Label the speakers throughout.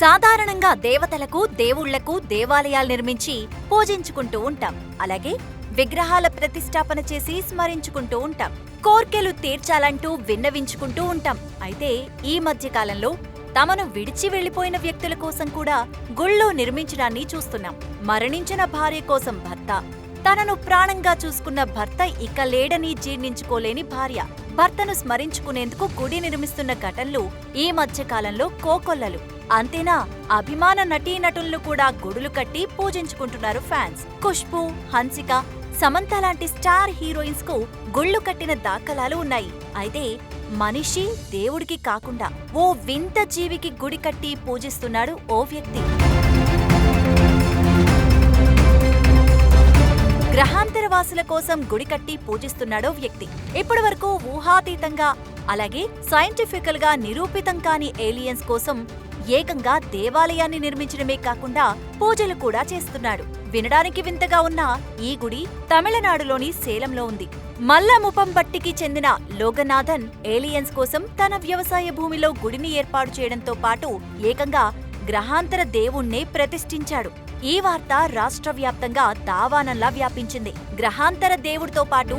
Speaker 1: సాధారణంగా దేవతలకు దేవుళ్ళకు దేవాలయాలు నిర్మించి పూజించుకుంటూ ఉంటాం. అలాగే విగ్రహాల ప్రతిష్టాపన చేసి స్మరించుకుంటూ ఉంటాం. కోర్కెలు తీర్చాలంటూ విన్నవించుకుంటూ ఉంటాం. అయితే ఈ మధ్య కాలంలో తమను విడిచి వెళ్ళిపోయిన వ్యక్తుల కోసం కూడా గుళ్ళో నిర్మించడాన్ని చూస్తున్నాం. మరణించిన భార్య కోసం భర్త తనను ప్రాణంగా చూసుకున్న భర్త ఇక లేడని జీర్ణించుకోలేని భార్య. భర్తను స్మరించుకునేందుకు గుడి నిర్మిస్తున్న ఘటనలు ఈ మధ్యకాలంలో కోకొల్లలు. అంతేనా? అభిమాన నటీనటులను కూడా గుడులు కట్టి పూజించుకుంటున్నారు ఫ్యాన్స్. ఖుష్బు హన్సిక సమంత లాంటి స్టార్ హీరోయిన్స్కు గుళ్ళు కట్టిన దాఖలాలు ఉన్నాయి. అయితే మనిషి దేవుడికి కాకుండా ఓ వింత జీవికి గుడి కట్టి పూజిస్తున్నాడు ఓ వ్యక్తి. గ్రహాంతర కోసం గుడి కట్టి పూజిస్తున్నాడో వ్యక్తి. ఇప్పటి వరకు ఊహాతీతంగా అలాగే సైంటిఫికల్గా నిరూపితం కాని ఏలియన్స్ కోసం ఏకంగా దేవాలయాన్ని నిర్మించడమే కాకుండా పూజలు కూడా చేస్తున్నాడు. వినడానికి వింతగా ఉన్న ఈ గుడి తమిళనాడులోని సేలంలో ఉంది. మల్లముపంబట్టికి చెందిన లోగనాథన్ ఏలియన్స్ కోసం తన వ్యవసాయ భూమిలో గుడిని ఏర్పాటు చేయడంతో పాటు ఏకంగా గ్రహాంతర దేవుణ్ణే ప్రతిష్ఠించాడు. ఈ వార్త రాష్ట్ర వ్యాప్తంగా దావానంలా వ్యాపించింది. గ్రహాంతర దేవుడితో పాటు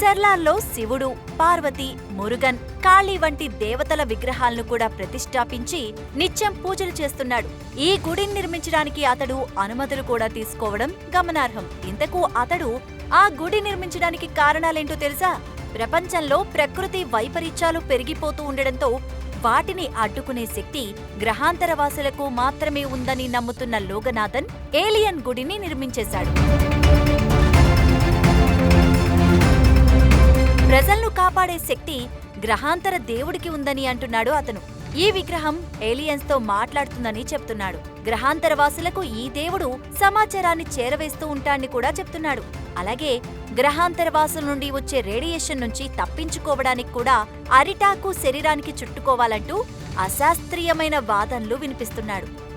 Speaker 1: సెర్లాల్లో శివుడు పార్వతి మురుగన్ కాళీ వంటి దేవతల విగ్రహాలను కూడా ప్రతిష్టాపించి నిత్యం పూజలు చేస్తున్నాడు. ఈ గుడిని నిర్మించడానికి అతడు అనుమతులు కూడా తీసుకోవడం గమనార్హం. ఇంతకు అతడు ఆ గుడి నిర్మించడానికి కారణాలేంటో తెలుసా? ప్రపంచంలో ప్రకృతి వైపరీత్యాలు పెరిగిపోతూ ఉండడంతో వాటిని అడ్డుకునే శక్తి గ్రహాంతరవాసులకు మాత్రమే ఉందని నమ్ముతున్న లోగనాథన్ ఏలియన్ గుడిని నిర్మించేశాడు. ప్రజలను కాపాడే శక్తి గ్రహాంతర దేవుడికి ఉందని అంటున్నాడు అతను. ఈ విగ్రహం ఏలియన్స్తో మాట్లాడుతుందని చెప్తున్నాడు. గ్రహాంతర వాసులకు ఈ దేవుడు సమాచారాన్ని చేరవేస్తూ ఉంటాడని కూడా చెప్తున్నాడు. అలాగే గ్రహాంతర వాసుల నుండి వచ్చే రేడియేషన్ నుంచి తప్పించుకోవడానికి కూడా అరిటాకు శరీరానికి చుట్టుకోవాలంటూ అశాస్త్రీయమైన వాదనలు వినిపిస్తున్నాడు.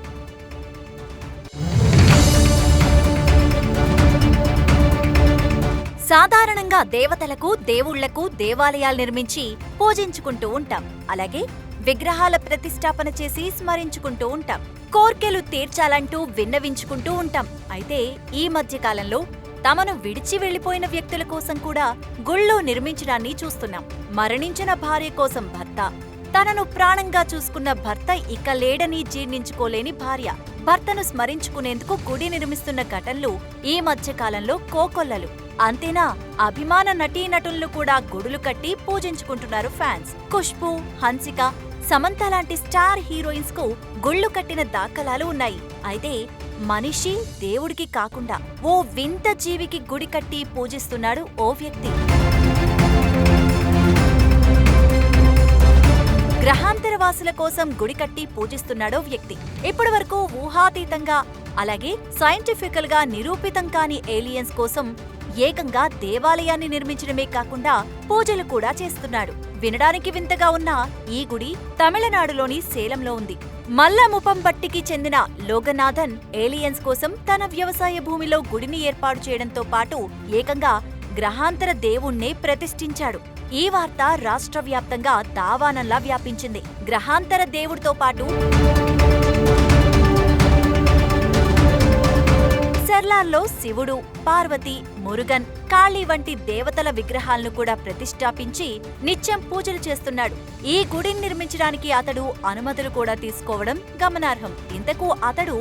Speaker 1: సాధారణంగా దేవతలకు దేవుళ్ళకు దేవాలయాలు నిర్మించి పూజించుకుంటూ ఉంటాం. అలాగే విగ్రహాల ప్రతిష్టాపన చేసి స్మరించుకుంటూ ఉంటాం. కోర్కెలు తీర్చాలంటూ విన్నవించుకుంటూ ఉంటాం. అయితే ఈ మధ్య కాలంలో తమను విడిచి వెళ్ళిపోయిన వ్యక్తుల కోసం కూడా గుళ్ళు నిర్మించడాన్ని చూస్తున్నాం. మరణించిన భార్య కోసం భర్త తనను ప్రాణంగా చూసుకున్న భర్త ఇక లేడని జీర్ణించుకోలేని భార్య. భర్తను స్మరించుకునేందుకు గుడి నిర్మిస్తున్న ఘటనలు ఈ మధ్యకాలంలో కోకొల్లలు. అంతేనా? అభిమాన నటీనటులను కూడా గుడులు కట్టి పూజించుకుంటున్నారు ఫ్యాన్స్. ఖుష్బు హన్సిక సమంత లాంటి స్టార్ హీరోయిన్స్కు గుళ్ళు కట్టిన దాఖలాలు ఉన్నాయి. అయితే మనిషి దేవుడికి కాకుండా ఓ వింత జీవికి గుడి కట్టి పూజిస్తున్నాడు ఓ వ్యక్తి. గ్రహాంతర వాసుల కోసం గుడి కట్టి పూజిస్తున్నాడో వ్యక్తి. ఇప్పటి వరకు ఊహాతీతంగా అలాగే సైంటిఫికల్గా నిరూపితం కాని ఏలియన్స్ కోసం ఏకంగా దేవాలయాన్ని నిర్మించడమే కాకుండా పూజలు కూడా చేస్తున్నాడు. వినడానికి వింతగా ఉన్న ఈ గుడి తమిళనాడులోని సేలంలో ఉంది. మల్లముపంబట్టికి చెందిన లోగనాథన్ ఏలియన్స్ కోసం తన వ్యవసాయ భూమిలో గుడిని ఏర్పాటు చేయడంతో పాటు ఏకంగా గ్రహాంతర దేవుణ్ణే ప్రతిష్ఠించాడు. ఈ వార్త రాష్ట్ర వ్యాప్తంగా దావానంలా వ్యాపించింది. గ్రహాంతర దేవుడితో పాటు సెర్లాల్లో శివుడు పార్వతి మురుగన్ కాళీ వంటి దేవతల విగ్రహాలను కూడా ప్రతిష్టాపించి నిత్యం పూజలు చేస్తున్నాడు. ఈ గుడిని నిర్మించడానికి అతడు అనుమతులు కూడా తీసుకోవడం గమనార్హం. ఇంతకు అతడు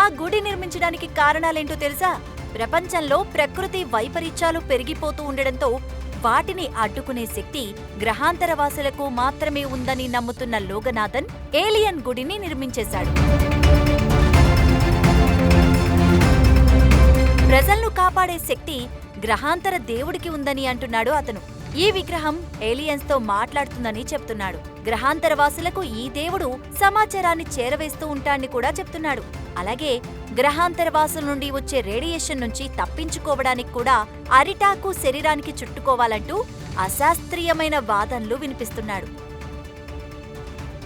Speaker 1: ఆ గుడి నిర్మించడానికి కారణాలేంటో తెలుసా? ప్రపంచంలో ప్రకృతి వైపరీత్యాలు పెరిగిపోతూ ఉండడంతో వాటిని అడ్డుకునే శక్తి గ్రహాంతర వాసులకు మాత్రమే ఉందని నమ్ముతున్న లోగనాథన్ ఏలియన్ గుడిని నిర్మించేశాడు. ప్రజలను కాపాడే శక్తి గ్రహాంతర దేవుడికి ఉందని అంటున్నాడు అతను. ఈ విగ్రహం ఏలియన్స్తో మాట్లాడుతుందని చెప్తున్నాడు. గ్రహాంతర వాసులకు ఈ దేవుడు సమాచారాన్ని చేరవేస్తూ ఉంటాడని కూడా చెప్తున్నాడు. అలాగే గ్రహాంతర వాసుల నుండి వచ్చే రేడియేషన్ నుంచి తప్పించుకోవడానికి కూడా అరిటాకు శరీరానికి చుట్టుకోవాలంటూ అశాస్త్రీయమైన వాదనలు వినిపిస్తున్నాడు.